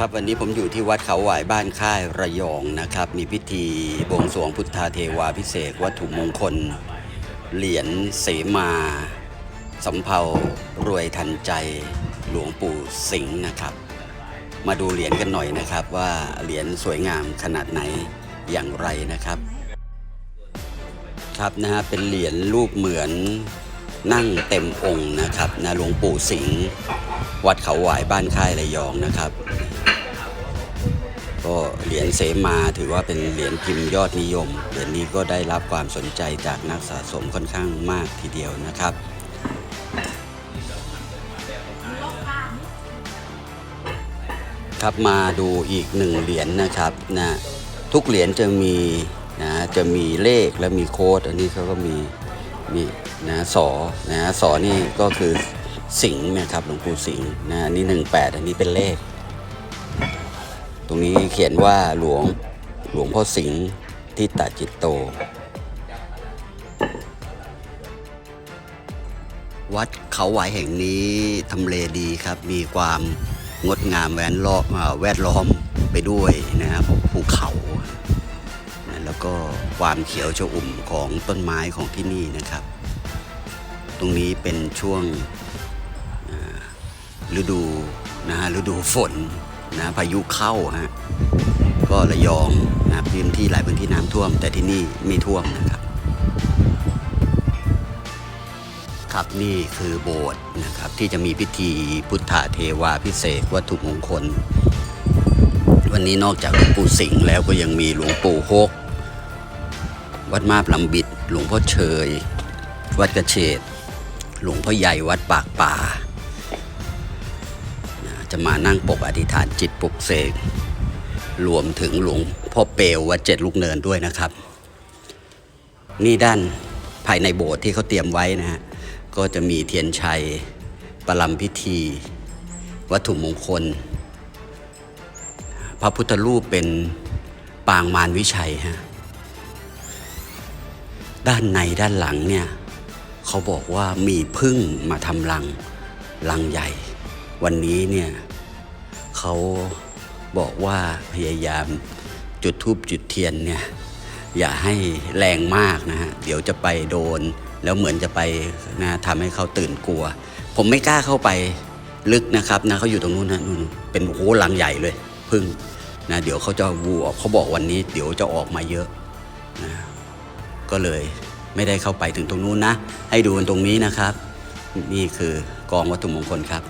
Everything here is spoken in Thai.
ครับวันนี้ผมอยู่ที่วัดเขาหวายบ้านค่ายระยองนะครับ มีพิธีบวงสรวงพุทธาเทวาพิเศษวัตถุมงคล เหรียญเสมาสำเภารวยทันใจหลวงปู่สิงห์นะครับ มาดูเหรียญกันหน่อยนะครับว่าเหรียญสวยงามขนาดไหนอย่างไรนะครับ ครับนะฮะเป็นเหรียญรูปเหมือน นั่งเต็มองค์นะครับนะหลวงปู่สิงห์วัดเขาหวายบ้านค่ายระยองนะครับ ก็เหรียญเสมาถือว่าเป็นเหรียญพิมพ์ยอดนิยม เหรียญนี้ก็ได้รับความสนใจจากนักสะสมค่อนข้างมากทีเดียวนะครับครับมาดูอีกหนึ่งเหรียญนะครับนะทุกเหรียญจะมีนะจะมีเลขและมีโค้ด อันนี้เขาก็มี มีนะสอนะสอนี่ก็คือสิงห์นะครับหลวงปู่สิงห์นะนี่หนึ่งแปดอันนี้เป็นเลข ตรงนี้เขียนว่าหลวงหลวงพ่อสิงห์ทิตาจิตโต วัดเขาไหวแห่งนี้ทำเลดีครับ มีความงดงามแวดล้อมอ่าแวดล้อมไปด้วยนะครับภูเขา แล้วก็ความเขียวชอุ่มของต้นไม้ของที่นี่นะครับ ตรงนี้เป็นช่วงฤดูนะฮะฤดูฝนนะพายุเข้าฮะก็ระยองนะพื้นที่หลายพื้นที่น้ำท่วม แต่ที่นี่ไม่ท่วมนะครับ ครับนี่คือโบสถ์นะครับที่จะมีพิธีพุทธาเทวาพิเศษวัตถุมงคล วันนี้นอกจากหลวงปู่สิงห์แล้วก็ยังมีหลวงปู่ฮก วัดมาบลำบิด หลวงพ่อเชย วัดกระเฉดหลวงพ่อใหญ่วัดปากป่า จะมานั่งปกอธิษฐานจิตปลุกเสกรวมถึงหลวงพ่อเปลววัดเจ็ดลูกเนินด้วยนะครับ นี่ด้านภายในโบสถ์ที่เขาเตรียมไว้นะฮะก็จะมีเทียนชัย ประลำพิธี วัตถุมงคล พระพุทธรูปเป็นปางมารวิชัยฮะ ด้านในด้านหลังเนี่ยเขาบอกว่ามีพึ่งมาทำรังรังใหญ่ วันนี้เนี่ยเขาบอกว่าพยายามจุดทูบจุดเทียนเนี่ยอย่าให้แรงมากนะฮะเดี๋ยวจะไปโดน แล้วเหมือนจะไปนะทำให้เขาตื่นกลัว ผมไม่กล้าเข้าไปลึกนะครับนะเขาอยู่ตรงนู้นนะนู่นเป็นโอ้โหลังใหญ่เลยพึ่งนะเดี๋ยวเขาจะวัวเขาบอกวันนี้ เดี๋ยวจะออกมาเยอะนะ ก็เลยไม่ได้เข้าไปถึงตรงนู้นนะ ให้ดูกันตรงนี้นะครับ นี่คือกองวัตถุมงคลครับ